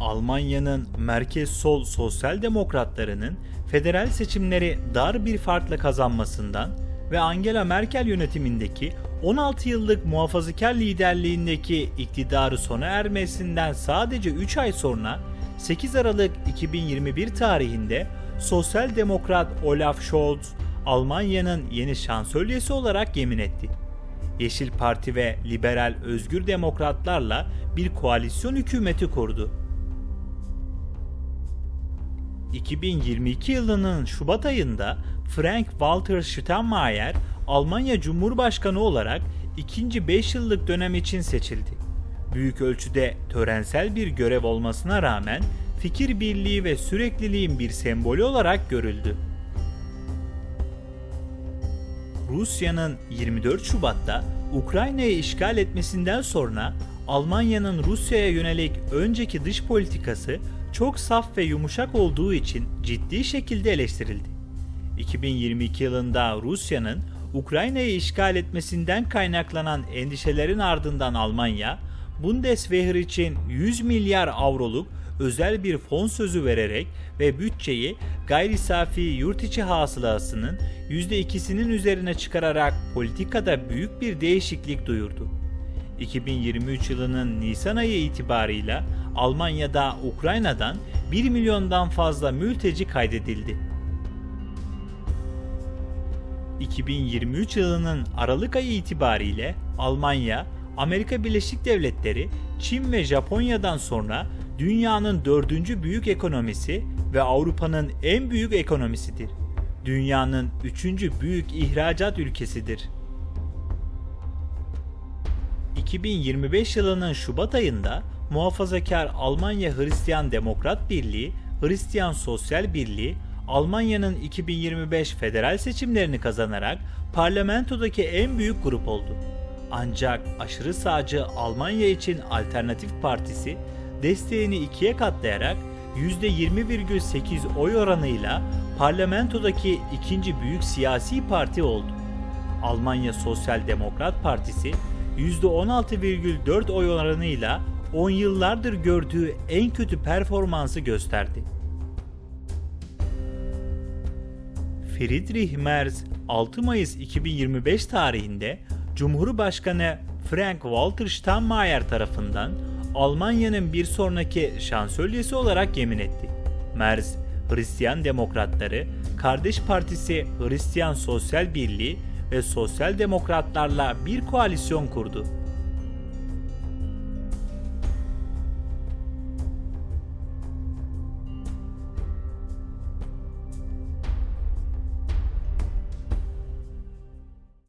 Almanya'nın merkez sol sosyal demokratlarının federal seçimleri dar bir farkla kazanmasından ve Angela Merkel yönetimindeki 16 yıllık muhafazakar liderliğindeki iktidarı sona ermesinden sadece 3 ay sonra 8 Aralık 2021 tarihinde Sosyal Demokrat Olaf Scholz Almanya'nın yeni şansölyesi olarak yemin etti. Yeşil Parti ve Liberal Özgür Demokratlarla bir koalisyon hükümeti kurdu. 2022 yılının Şubat ayında Frank-Walter Steinmeier Almanya Cumhurbaşkanı olarak ikinci 5 yıllık dönem için seçildi. Büyük ölçüde törensel bir görev olmasına rağmen fikir birliği ve sürekliliğin bir sembolü olarak görüldü. Rusya'nın 24 Şubat'ta Ukrayna'yı işgal etmesinden sonra Almanya'nın Rusya'ya yönelik önceki dış politikası çok saf ve yumuşak olduğu için ciddi şekilde eleştirildi. 2022 yılında Rusya'nın Ukrayna'yı işgal etmesinden kaynaklanan endişelerin ardından Almanya, Bundeswehr için 100 milyar avroluk özel bir fon sözü vererek ve bütçeyi gayri safi yurt içi hasılasının %2'sinin üzerine çıkararak politikada büyük bir değişiklik duyurdu. 2023 yılının Nisan ayı itibarıyla Almanya'da Ukrayna'dan 1 milyondan fazla mülteci kaydedildi. 2023 yılının Aralık ayı itibariyle Almanya, Amerika Birleşik Devletleri, Çin ve Japonya'dan sonra dünyanın dördüncü büyük ekonomisi ve Avrupa'nın en büyük ekonomisidir. Dünyanın üçüncü büyük ihracat ülkesidir. 2025 yılının Şubat ayında muhafazakar Almanya Hristiyan Demokrat Birliği, Hristiyan Sosyal Birliği, Almanya'nın 2025 federal seçimlerini kazanarak parlamentodaki en büyük grup oldu. Ancak aşırı sağcı Almanya için Alternatif Partisi desteğini ikiye katlayarak %20,8 oy oranıyla parlamentodaki ikinci büyük siyasi parti oldu. Almanya Sosyal Demokrat Partisi %16,4 oy oranıyla 10 yıllardır gördüğü en kötü performansı gösterdi. Friedrich Merz 6 Mayıs 2025 tarihinde Cumhurbaşkanı Frank-Walter Steinmeier tarafından Almanya'nın bir sonraki şansölyesi olarak yemin etti. Merz, Hristiyan Demokratları, Kardeş Partisi Hristiyan Sosyal Birliği ve Sosyal Demokratlarla bir koalisyon kurdu.